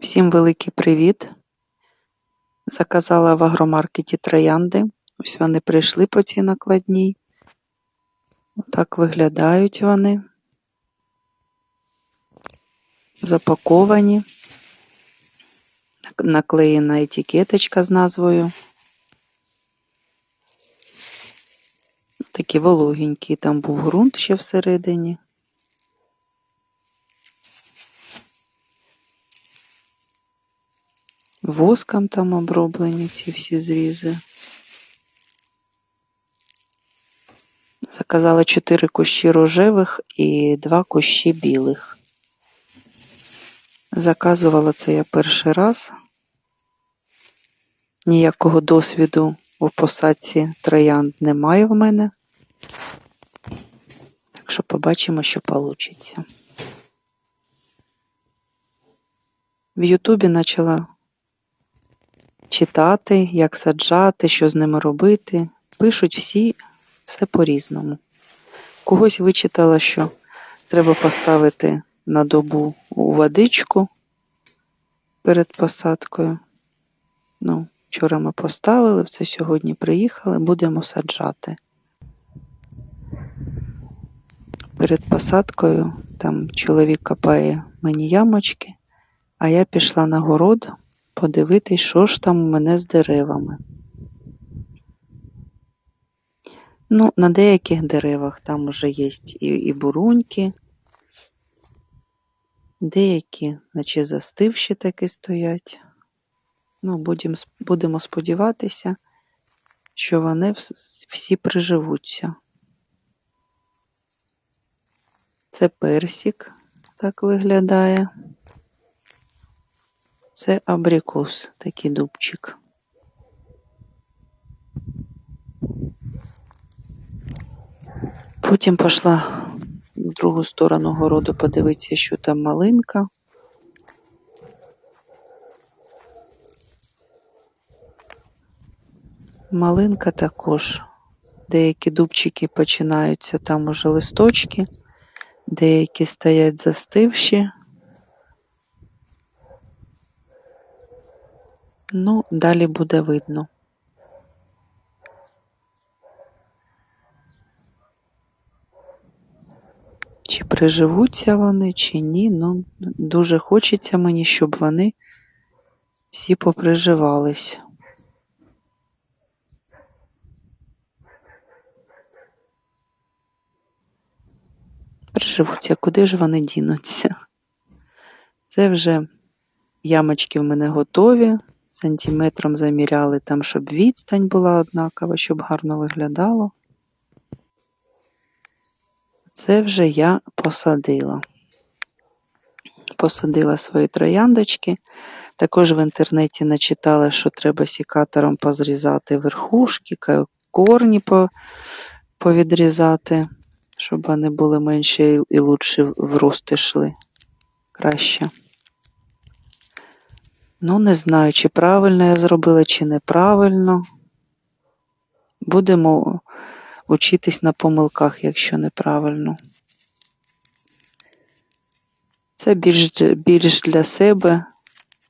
Всім великий привіт! Заказала в агромаркеті троянди. Ось вони прийшли по цій накладній. Так виглядають вони. Запаковані. Наклеєна етикеточка з назвою. Такі вологенькі, там був ґрунт ще всередині. Воском там оброблені ці всі зрізи. Заказала 4 кущі рожевих і 2 кущі білих. Заказувала це я перший раз. Ніякого досвіду у посадці троянд немає в мене. Так що побачимо, що вийде. В Ютубі почала читати, як саджати, що з ними робити. Пишуть всі все по-різному. Когось вичитала, що треба поставити на добу у водичку перед посадкою. Ну, вчора ми поставили, це сьогодні приїхали, будемо саджати. Перед посадкою там чоловік копає мені ямочки, а я пішла на город подивитись, що ж там у мене з деревами. Ну, на деяких деревах там вже є і, і буруньки, деякі, наче застивші таки стоять. Ну, будемо, будемо сподіватися, що вони всі приживуться. Це персик так виглядає. Це абрикос, такий дубчик. Потім пішла в другу сторону городу подивитися, що там малинка. Малинка також. Деякі дубчики починаються, там уже листочки, деякі стоять застивші. Ну, далі буде видно. Чи приживуться вони, чи ні. Ну, дуже хочеться мені, щоб вони всі поприживались. Приживуться, куди ж вони дінуться? Це вже ямочки в мене готові. Сантиметром заміряли там, щоб відстань була однакова, щоб гарно виглядало. Це вже я посадила. Посадила свої трояндочки. Також в інтернеті начитала, що треба сікатором позрізати верхушки, корні повідрізати, щоб вони були менші і лучше в рост йшли. Краще. Ну, не знаю, чи правильно я зробила, чи неправильно. Будемо учитись на помилках, якщо неправильно. Це більш більш для себе.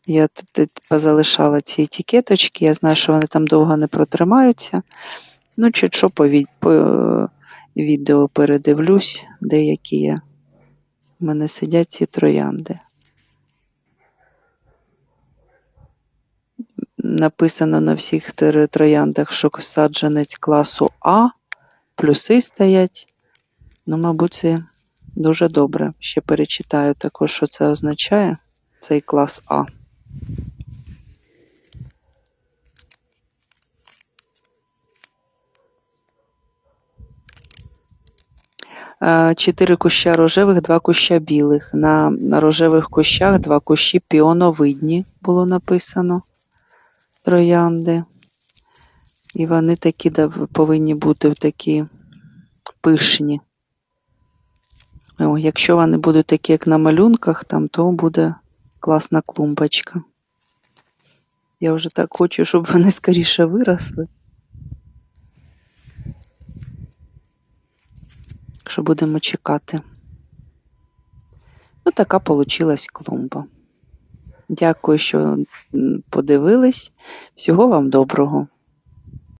Я тут позалишала ці етикеточки, я знаю, що вони там довго не протримаються. Ну, чи що по, по відео передивлюсь, деякі є. У мене сидять ці троянди. Написано на всіх трояндах, що саджанець класу А, плюси стоять. Ну, мабуть, це дуже добре. Ще перечитаю також, що це означає, цей клас А. Чотири куща рожевих, два куща білих. На, на рожевих кущах два кущі піоновидні було написано троянди. І вони такі повинні бути такі пишні. О, Якщо вони будуть такі, як на малюнках, там, то буде класна клумбочка. Я вже так хочу, щоб вони скоріше виросли. Якщо будемо чекати. Ну, така получилась клумба. Дякую, що подивились. Всього вам доброго.